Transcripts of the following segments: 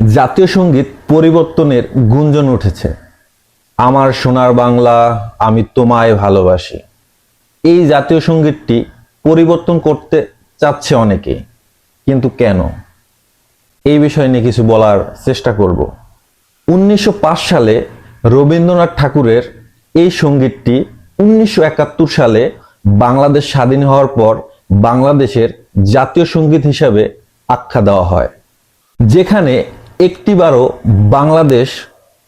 জাতীয় সংগীত পরিবর্তনের গুঞ্জন উঠেছে। আমার সোনার বাংলা আমি তোমায় ভালোবাসি। এই জাতীয় সঙ্গীতটি পরিবর্তন করতে চাচ্ছে অনেকে কিন্তু কেন? এই বিষয় নিয়ে কিছু বলার চেষ্টা করব। উনিশশো পাঁচ সালে রবীন্দ্রনাথ ঠাকুরের এই সঙ্গীতটি উনিশশো একাত্তর সালে বাংলাদেশ স্বাধীন হওয়ার পর বাংলাদেশের জাতীয় সংগীত হিসাবে আখ্যা দেওয়া হয়। যেখানে একটিবারও বাংলাদেশ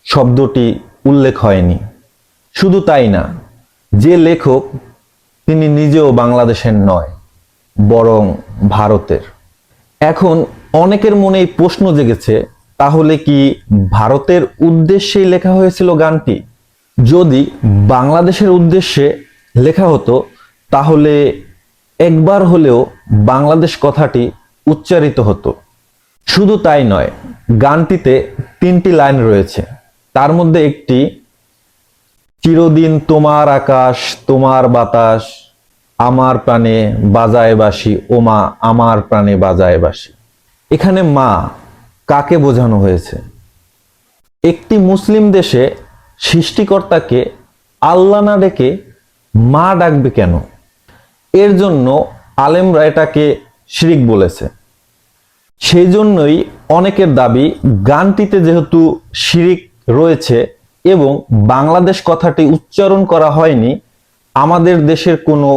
শব্দটি উল্লেখ হয়নি। শুধু তাই না, যে লেখক তিনি নিজেও বাংলাদেশের নয়, বরং ভারতের। এখন অনেকের মনে এই প্রশ্ন জেগেছে, তাহলে কি ভারতের উদ্দেশ্যেই লেখা হয়েছিল গানটি? যদি বাংলাদেশের উদ্দেশ্যে লেখা হতো, তাহলে একবার হলেও বাংলাদেশ কথাটি উচ্চারিত হতো। শুধু তাই নয়, গানটিতে তিনটি লাইন রয়েছে। তার মধ্যে একটি, চিরদিন তোমার আকাশ, তোমার বাতাস, আমার প্রাণে বাজায় বাসি ওমা, আমার প্রাণে বাজায় বাসি এখানে মা কাকে বোঝানো হয়েছে? একটি মুসলিম দেশে সৃষ্টিকর্তাকে আল্লাহ না ডেকে মা ডাকবে কেন? এর জন্য আলেমরা এটাকে শিরিক বলেছে। সেই জন্যই অনেকের দাবি, গানটিতে যেহেতু শিরিক রয়েছে এবং বাংলাদেশ কথাটি উচ্চারণ করা হয়নি, আমাদের দেশের কোনো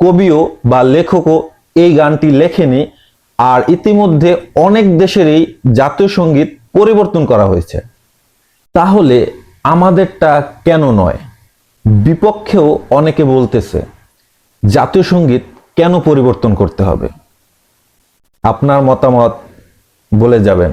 কবিও বা লেখকও এই গানটি লেখেনি। আর ইতিমধ্যে অনেক দেশেরই জাতীয় সংগীত পরিবর্তন করা হয়েছে। তাহলে আমাদেরটা কেন নয়? বিপক্ষেও অনেকে বলতেছে, জাতীয় সংগীত কেন পরিবর্তন করতে হবে? আপনার মতামত বলে যাবেন।